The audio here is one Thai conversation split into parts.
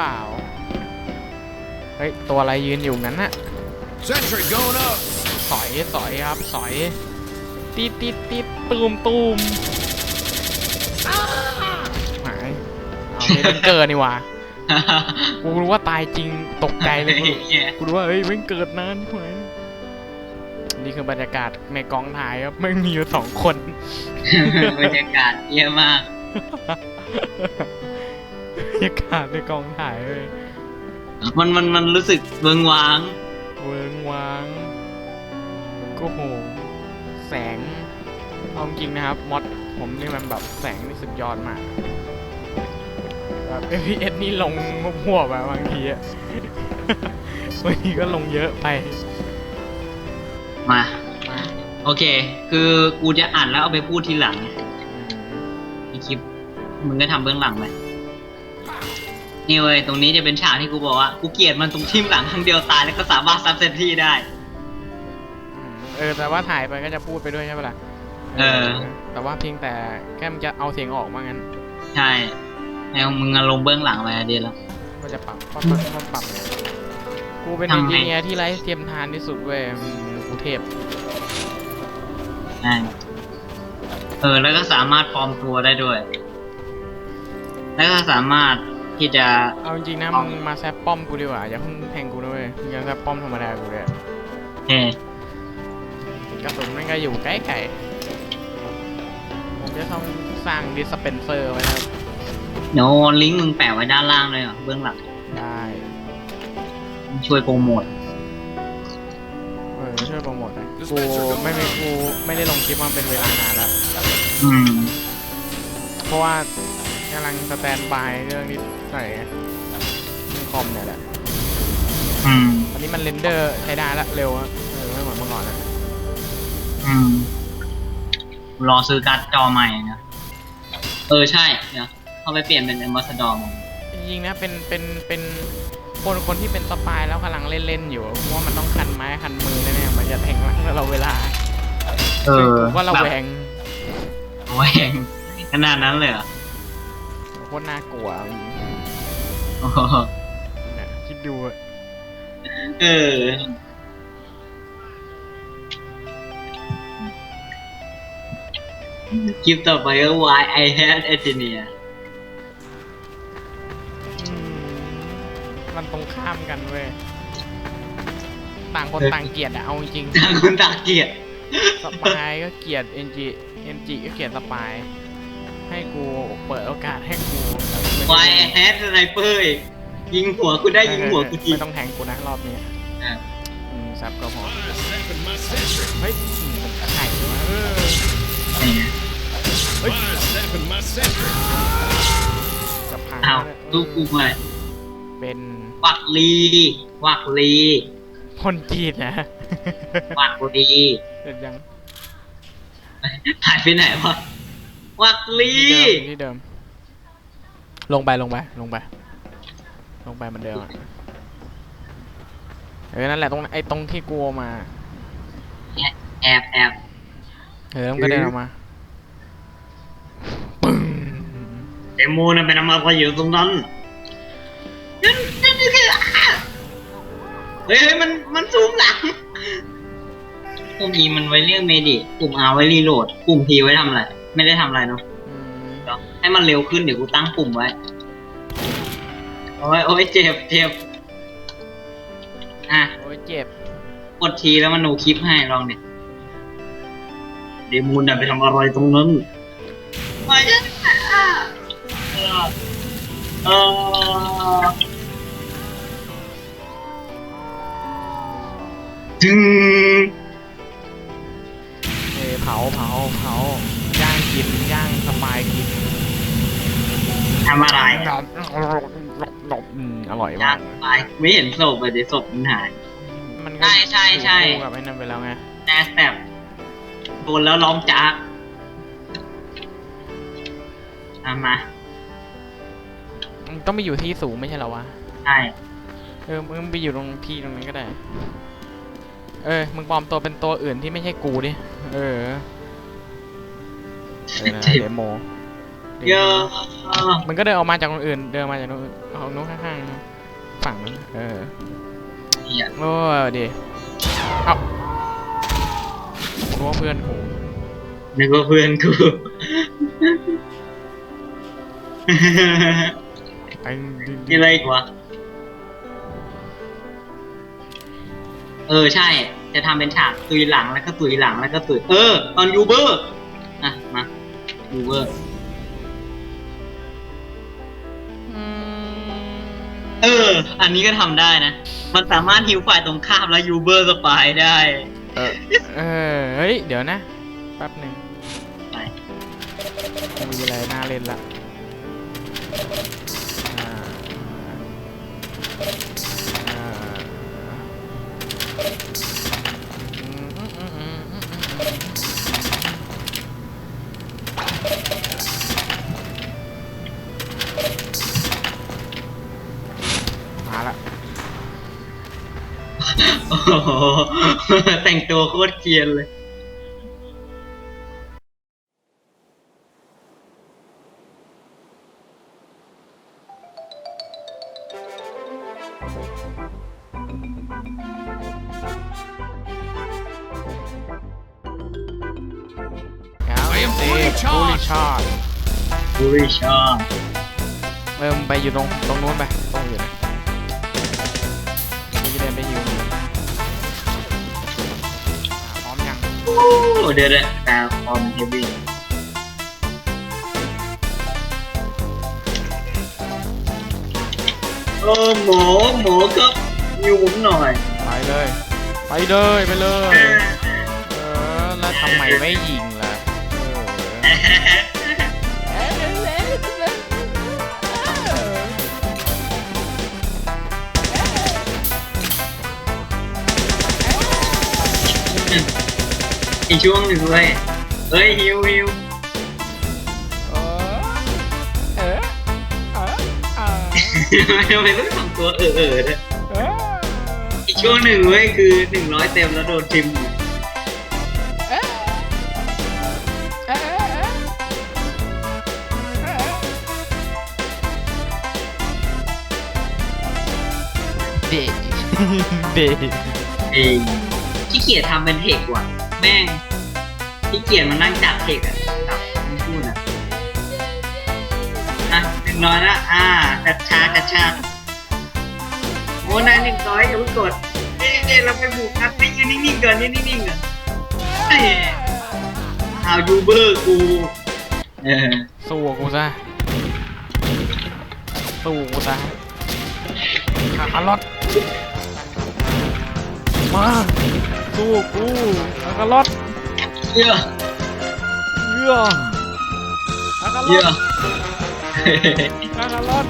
เปล่า เฮ้ย ตัวอะไรยืนอยู่งั้นน่ะ Sentry going up. สอยสอยครับสอยติดติดติดตูมตูมหายเอาไม่เป็นเกิดนี่หว่ากูรู้ว่าตายจริงตกใจเลยกูเหี้ยกูรู้ว่าเฮ้ยไม่งเกิดนานใช่ไหมนี่คือบรรยากาศในกองถ่ายครับไม่งมีอยู่สองคน บรรยากาศเยี่ยมากบรร ยากาศในกองถ่ายเลยมันมันมันรู้สึกเบิงว้างเวิงวางก็โห แสงเอาจริงนะครับมอดผมนี่มันแบบแสงนี่สุดยอดมากแบบ FPS นี่ลงหัวๆแบบบางทีอะบางทีก็ลงเยอะไป มา มาโอเค คือกูจะอ่านแล้วเอาไปพูดทีหลังอืมในคลิป มึงก็ทำเบื้องหลังไป นี่เว้ยตรงนี้จะเป็นฉากที่กูบอกว่ากูเกลียดมันตรงทิ่มหลังครั้งเดียวตายแล้วก็สามารถซับเซตที่ได้อืมเออแต่ว่าถ่ายไปก็จะพูดไปด้วยใช่ปะล่ะเออ แต่ว่าเพียงแต่แค่มันจะเอาเสียงออกมางั้นใช่แล้วมึงอารมณ์เบื้องหลังไปอะดีแล้วก็จะปรับปรับปรับปรับปรับเนี่ยกูเป็นทำอินไงจิเนียร์ที่ไร้เทียมทานที่สุดเว้ยอืมกูเทพใช่เออแล้วก็สามารถปลอมตัวได้ด้วย แล้วก็สามารถที่จะ เอาจริงๆนะเอามึงมาแซปป้อมกูดีกว่าอย่าเพิ่งแทงกูนะเว้ยมึงยังแซปป้อมธรรมดากูเลยเฮ้ยกระสุนมันก็อยู่ใกล้ๆผมจะต้องสร้างดิสเปนเซอร์ไว้นะครับเดี๋ยวลิงก์มึงแปะไว้ด้านล่างเลยเหรอเบื้องหลังได้ช่วยโปรโมทเออช่วยโปรโมทหน่อยกูไม่ไม่กูไม่ได้ลงคลิปมาเป็นเวลานานแล้วอืม เพราะว่า กำลังสแตนบายเรื่องนี้หน่อยไงเรื่องคอมเนี่ยแหละ อืม ตอนนี้มันเรนเดอร์ใช้ได้ละเร็วอะเออไม่เหมือนเมื่อก่อนแล้วอืม รอซื้อการ์ดจอใหม่นะ เออใช่เดี๋ยวเขาไปเปลี่ยนเป็น a m b a s s a d o r มาจริงๆนะเป็นเป็นเป็นคนคนที่เป็นสปายแล้วกำลังเล่นๆอยู่เพราะว่ามันต้องคันไม้คันมือแน่ๆมันจะแทงหลังเราเวลาเออกูก็ระแวงระแวงขนาดนั้นเลยเหรอโคตรน่ากลัวโอ้โหเนี่ยคิดดูอะเออ คลิปต่อไปก็ Why I Had Engineer อืมมันตรงข้ามกันเว้ย ต่างคนต่างเกลียดอะเอาจริงทางคุณตาเกียรติๆสปายก็เกลียดเอ็นจีเอ็นจีก็เกลียดสปาย ให้กูเปิดโอกาสให้กูวายแฮดสไนเปอร์อีกยิงหัวกูได้ยิงหัวกูทีไม่ต้องแทงกูนะรอบนี้อะอืมซับก็พอเฮ้ยอืมผมไข่วะเออนี่ไงเฮ้ยจะพังอ้าวแล้วลูกกูไปเป็นวักลีวักลีคนจีนนะวักลีเด็ดยังหายไปไหนวะ วักลีที่เดิมที่เดิม ลงไปลงไปลงไป ลงไปเหมือนเดิมอะเออนั่นแหละตรงไอ้ตรงที่กลัวมา แอบแอบเออมันก็เดินออกมาปึ้งเดโมนั่นเป็นอะไรอยู่ตรงนั้นนั่นนั่นนี่คืออะเฮ้ยเฮ้ยมันมันซูมหลังปุ่ม E มันไว้เรียกเมดิปุ่ม R ไว้รีโหลดปุ่ม P ไว้ทำอะไร ไม่ได้ทำอะไรเนาะอืมเดี๋ยวให้มันเร็วขึ้นเดี๋ยวกูตั้งปุ่มไว้ โอ้ยโอ้ยเจ็บเจ็บอะ โอ้ยเจ็บ กดทีแล้วมันโนคลิปให้ลองดิเดมูนน่ะไปทำอะไรตรงนั้นไปยังอะเออจึง เออเผาเผาเผาย่าง กินย่างสปายกินทำอะไรดอบดอบอืมอร่อยอยามากกไปไม่เห็นศพเลยเดี๋ยวศพมันหาย มันใช่ใช่ใช่ อยู่คู่กับไอ้นั่นไปแล้วไงแนสแตบโดนแล้วร้องจากทำมามันต้องไปอยู่ที่สูงไม่ใช่เหรอวะ ใช่เออ มึงไปอยู่ตรงที่ตรงนั้นก็ได้ เออ มึงปลอมตัวเป็นตัวอื่นที่ไม่ใช่กูดิ เออ เออนะเดโมเยอะมันก็เดินออกมาจากคนอื่น เดินมาจากนู้นของนู้นข้างๆฝั่งนู้นเออเหี้ยโอ้ดีเอ้ารู้ว่าเพื่อนกูนึกว่าเพื่อนกูไอ้ดินี่อะไรอีกวะ เออใช่ จะทำเป็นฉากตุยหลังแล้วก็ตุยหลังแล้วก็ตุย เออ ตอนยูเบอร์อะมา ยูเบอร์อืมเออ อันนี้ก็ทำได้นะ มันสามารถฮิวฝ่ายตรงข้ามแล้วยูเบอร์สปายได้ เออเออเฮ้ย เดี๋ยวนะ แป๊บหนึ่งไป มีอะไรน่าเล่นละอ่าอ่า โอ้โหแต่งตัวโคตรเกรียนเลยครับ I am เซ fully ฟ fully charged charged บูริชอบเริ่มไปอยู่ตรงตรงนู้นไป เดี๋ยวเดี๋ยวแต่คอมเฮฟวี่โอ้หมอหมอครับอยู่ผมหน่อยไปเลย ไปเลยไปเลย เออแล้วทำไมไม่ยิงล่ะเออ อีกช่วงหนึ่งเว้ยเฮ้ยฮิวฮิวเออเออเออเออทำไมต้องทำตัวเออเออเนี่ยเอออีกช่วงหนึ่งเว้ยคือหนึ่งร้อยเต็มแล้วโดนทิมเออเออเออเด็กเด็กเองขี้เกียจทำเป็นเทคว่ะ แม่งขี้เกียจมานั่งจับเทคอะจับมันพูดอะอะหนึ่งร้อยละอ่าจัดช้าจัดช้าโอ้นายหนึ่งร้อยอย่าเพิ่งกดเอ๊ะเราไปบุกกันไม่ยืนนิ่งๆก่อนยืนนิ่งๆก่อนเอ้ยเอายูเบอร์กูเออสู้กูซะสู้กูซะขาคารอดมา สู้กูขาคารอดเยื่อเยื่อขาคารเยื่ออดขาคารอด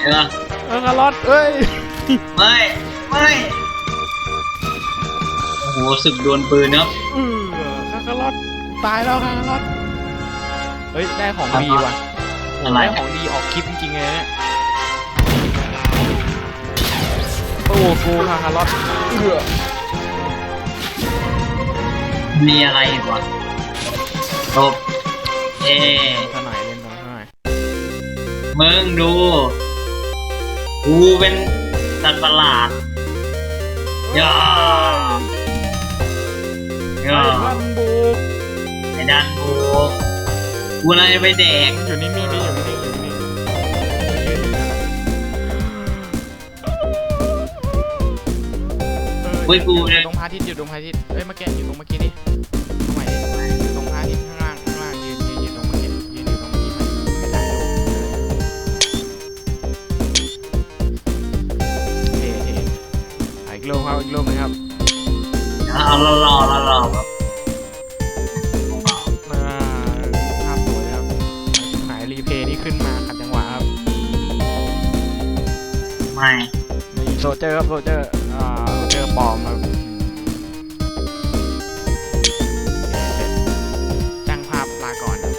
เยื่อขาคารอดเอ้ยไม่ไม่โอ้โหศึกดวลปืนครับ เออขาคารอดตายแล้วขาคารอดเฮ้ยได้ของดีว่ะโอ้อะไร ได้ของดีออกคลิปจริงๆเลยเนี่ยสู้กูขาคารอดเอื้อ มีอะไรอีกวะจบเอซะหน่อยเล่นตรงซะหน่อยมึงดู กูเป็นสัตว์ประหลาดย่าไอ้ย่าพันบุกไอ้ดันกูกูอะไรไปแดกอยู่นิ่งๆดิอยู่นิ่งๆอยู่นิ่งๆเว้ยกูอเนี่ยยู่ตรงพระอาทิตย์อยู่ตรงพระอาทิตย์เอ้ยเมื่อกี้อยู่ตรงเมื่อกี้ดิ ไม่มีโซเจอร์ครับโซเจอร์อ่าโซเจอร์ปลอมครับจ้างภาพลาก่อนครับ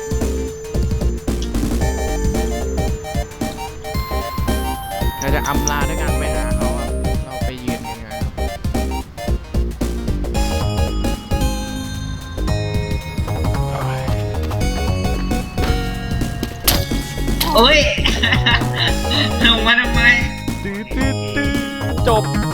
เราจะอำลาด้วยกันไปหาเขาครับเราไปยืนกันครับโอ้ยโอ้ยลงมาทำไม 長